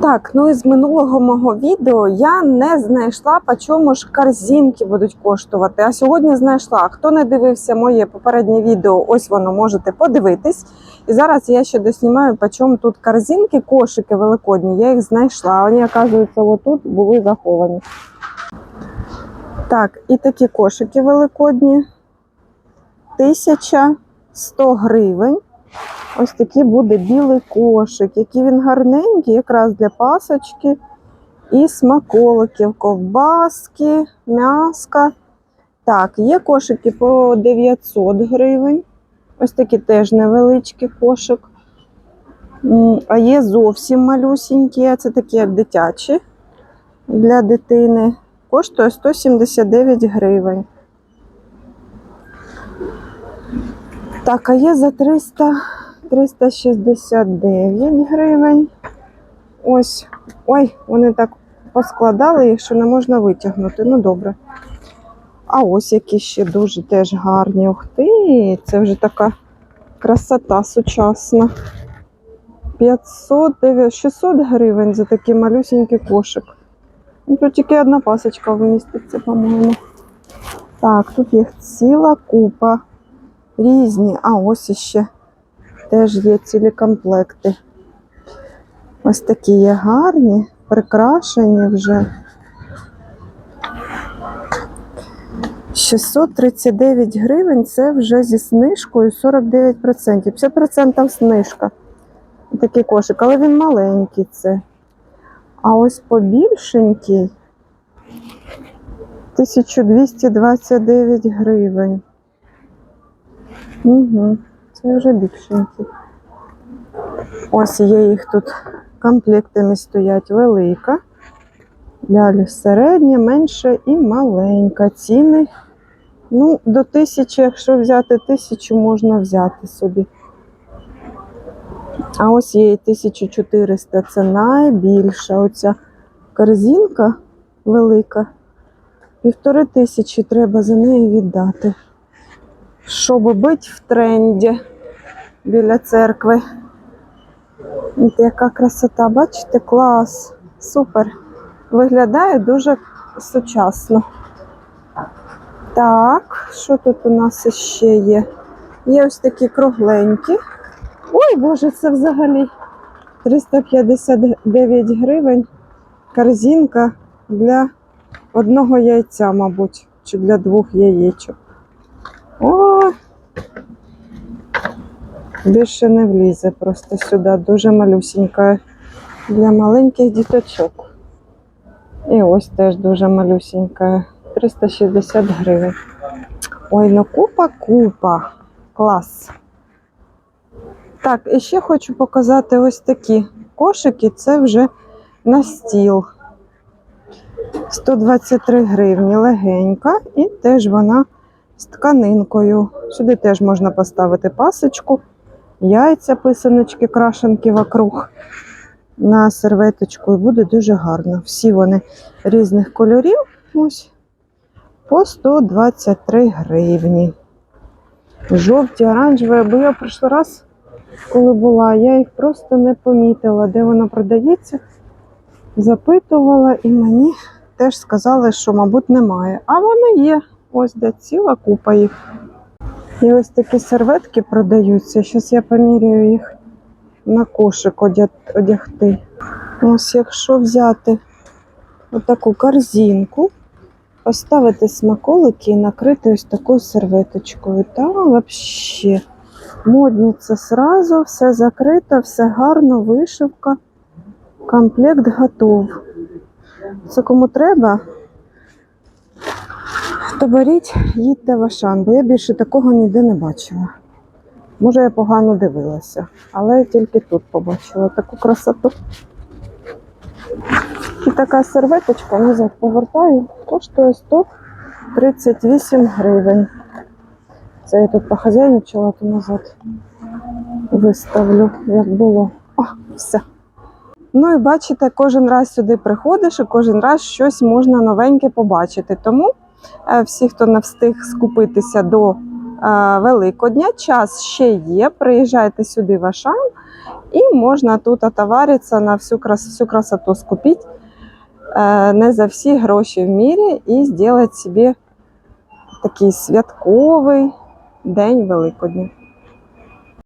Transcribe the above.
Так, ну і з минулого мого відео я не знайшла, по чому ж корзинки будуть коштувати. А сьогодні знайшла. Хто не дивився моє попереднє відео, ось воно можете подивитись. І зараз я ще доснімаю, по чому тут корзинки, кошики великодні. Я їх знайшла. Вони, оказується, отут були заховані. Так, і такі кошики великодні. 1100 гривень. Ось такий буде білий кошик, який він гарненький, якраз для пасочки і смаколиків, ковбаски, м'яска. Так, є кошики по 900 гривень. Ось такі теж невеличкий кошик. А є зовсім малюсінькі, це такі як дитячі для дитини. Коштує 179 гривень. Так, а є за 300, 369 гривень. Ось. Ой, вони так поскладали їх, що не можна витягнути. Ну, добре. А ось які ще дуже теж гарні. Ух ти, це вже така красота сучасна. 500, 900, 600 гривень за такий малюсенький кошик. Ну, тут тільки одна пасочка вміститься, по-моєму. Так, тут їх ціла купа різні. А ось іще теж є цілі комплекти. Ось такі є гарні, прикрашені вже. 639 гривень це вже зі знижкою 49%. 50% знижка. Такий кошик, але він маленький це. А ось побільшенький 1229 гривень. Угу, це вже більшенькі. Ось є їх тут комплектами стоять велика. Далі середня, менша і маленька. Ціни. Ну, до тисячі, якщо взяти тисячу, можна взяти собі. А ось є і 1400, це найбільша. Оця корзинка велика. Півтори тисячі треба за неї віддати щоб бути в тренді біля церкви. Яка красота, бачите, клас, супер. Виглядає дуже сучасно. Так, що тут у нас ще є? Є ось такі кругленькі. Ой, Боже, це взагалі 359 гривень. Корзинка для одного яйця, мабуть, чи для двох яєчок. О, більше не влізе просто сюди, дуже малюсенька для маленьких діточок. І ось теж дуже малюсенька, 360 гривень. Ой, ну купа, купа. Клас. Так, і ще хочу показати ось такі кошики. Це вже на стіл. 123 гривні легенька, і теж вона з тканинкою. Сюди теж можна поставити пасочку, яйця, писаночки, крашенки вокруг на серветочку. І буде дуже гарно. Всі вони різних кольорів. Ось по 123 гривні. Жовті, оранжеві, бо я в прошлий раз, коли була, я їх просто не помітила, де вона продається. Запитувала і мені теж сказали, що, мабуть, немає. А вони є. Ось де ціла купа їх. І ось такі серветки продаються. Зараз я поміряю їх на кошик одягти. Ось якщо взяти отаку корзинку, поставити смаколики і накрити ось такою серветочкою. Та взагалі модниця зразу, все закрито, все гарно, вишивка. Комплект готов. Це кому треба, то беріть, їдьте в Ашан, бо я більше такого ніде не бачила. Може, я погано дивилася, але тільки тут побачила таку красоту. І така серветочка, назад повертаю, коштує 138 гривень. Це я тут похазяйничала, то назад виставлю, як було. О, все. Ну і бачите, кожен раз сюди приходиш і кожен раз щось можна новеньке побачити. Тому всі, хто не встиг скупитися до е, Великодня. Час ще є. Приїжджайте сюди в Ашан і можна тут отоваритися на всю, крас, всю красоту скупити. Е, Не за всі гроші в мірі і зробити собі такий святковий день Великодня.